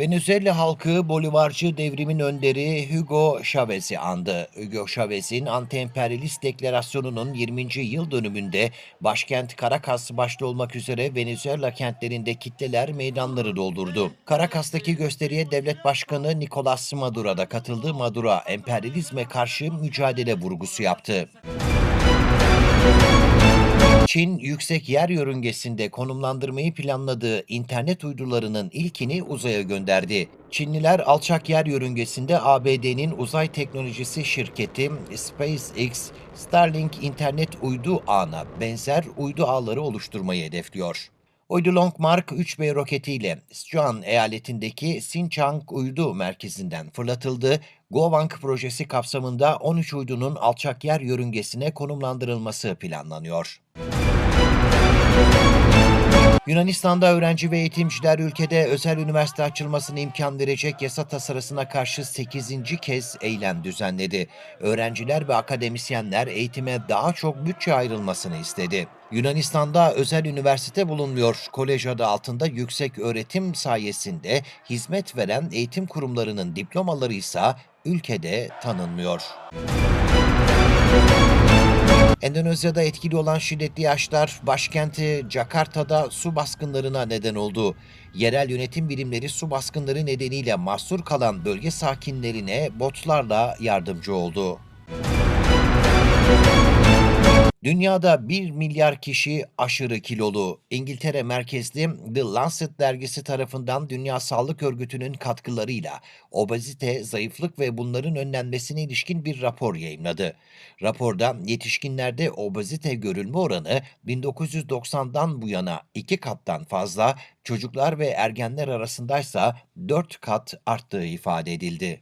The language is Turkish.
Venezuela halkı Bolivarcı devrimin önderi Hugo Chavez'i andı. Hugo Chavez'in anti-emperyalist deklarasyonunun 20. yıl dönümünde başkent Caracas başta olmak üzere Venezuela kentlerinde kitleler meydanları doldurdu. Caracas'taki gösteriye devlet başkanı Nicolas Maduro da katıldı. Maduro emperyalizme karşı mücadele vurgusu yaptı. Çin, yüksek yer yörüngesinde konumlandırmayı planladığı internet uydularının ilkini uzaya gönderdi. Çinliler alçak yer yörüngesinde ABD'nin uzay teknolojisi şirketi SpaceX, Starlink internet uydu ağına benzer uydu ağları oluşturmayı hedefliyor. Uydu Long Mark 3B roketiyle Sichuan eyaletindeki Xinjiang uydu merkezinden fırlatıldı. Govang projesi kapsamında 13 uydunun alçak yer yörüngesine konumlandırılması planlanıyor. Yunanistan'da öğrenci ve eğitimciler ülkede özel üniversite açılmasına imkan verecek yasa tasarısına karşı 8. kez eylem düzenledi. Öğrenciler ve akademisyenler eğitime daha çok bütçe ayrılmasını istedi. Yunanistan'da özel üniversite bulunmuyor. Kolej adı altında yüksek öğretim sayesinde hizmet veren eğitim kurumlarının diplomaları ise ülkede tanınmıyor. Endonezya'da etkili olan şiddetli yağışlar başkenti Jakarta'da su baskınlarına neden oldu. Yerel yönetim birimleri su baskınları nedeniyle mahsur kalan bölge sakinlerine botlarla yardımcı oldu. Dünyada 1 milyar kişi aşırı kilolu. İngiltere merkezli The Lancet dergisi tarafından Dünya Sağlık Örgütü'nün katkılarıyla obezite, zayıflık ve bunların önlenmesine ilişkin bir rapor yayımladı. Raporda yetişkinlerde obezite görülme oranı 1990'dan bu yana 2 kattan fazla, çocuklar ve ergenler arasındaysa 4 kat arttığı ifade edildi.